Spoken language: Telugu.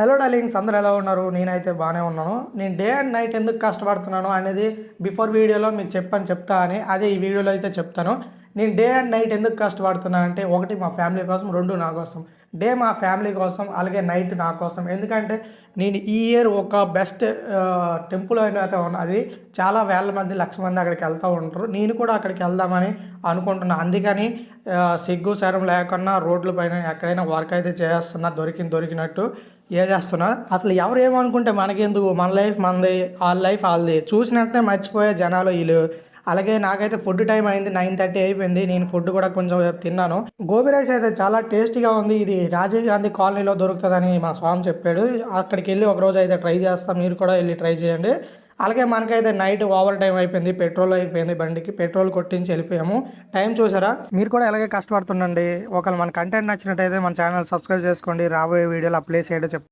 హలో డార్లింగ్స్ అందరు ఎలా ఉన్నారు? నేనైతే బాగానే ఉన్నాను. నేను డే అండ్ నైట్ ఎందుకు కష్టపడుతున్నాను అనేది బిఫోర్ వీడియోలో మీకు చెప్పని చెప్తా అని అదే ఈ వీడియోలో అయితే చెప్తాను. నేను డే అండ్ నైట్ ఎందుకు కష్టపడుతున్నా అంటే ఒకటి మా ఫ్యామిలీ కోసం రెండు నా కోసం. డే మా ఫ్యామిలీ కోసం అలాగే నైట్ నా కోసం. ఎందుకంటే నేను ఈ ఇయర్ ఒక బెస్ట్ టెంపుల్ అయితే ఉన్నది చాలా వేల మంది లక్ష మంది అక్కడికి వెళ్తూ ఉంటారు. నేను కూడా అక్కడికి వెళ్దామని అనుకుంటున్నాను అందుకని సిగ్గు శరం లేకుండా రోడ్ల పైన ఎక్కడైనా వర్క్ అయితే చేస్తున్నా దొరికింది దొరికినట్టు ఏ చేస్తున్నా. అసలు ఎవరు ఏమనుకుంటే మనకెందుకు? మన లైఫ్ మనది వాళ్ళ లైఫ్ వాళ్ళది. చూసినట్టే మర్చిపోయే జనాలు వీళ్ళు. అలాగే నాకైతే ఫుడ్ టైం అయింది నైన్ థర్టీ అయిపోయింది. నేను ఫుడ్ కూడా కొంచెం తిన్నాను. గోబీ రైస్ అయితే చాలా టేస్టీగా ఉంది. ఇది రాజీవ్ గాంధీ కాలనీలో దొరుకుతుందని మా స్వామి చెప్పాడు. అక్కడికి వెళ్ళి ఒక రోజు అయితే ట్రై చేస్తాం. మీరు కూడా వెళ్ళి ట్రై చేయండి. అలాగే మనకైతే నైట్ ఓవర్ టైం అయిపోయింది. పెట్రోల్ అయిపోయింది బండికి. పెట్రోల్ కొట్టించి వెళ్ళిపోయాము. టైం చూసారా? మీరు కూడా ఎలాగే కష్టపడుతుండండి. ఒకవేళ మన కంటెంట్ నచ్చినట్టయితే మన ఛానల్ సబ్స్క్రైబ్ చేసుకోండి. రాబోయే వీడియోలు అప్లై చేయడం చెప్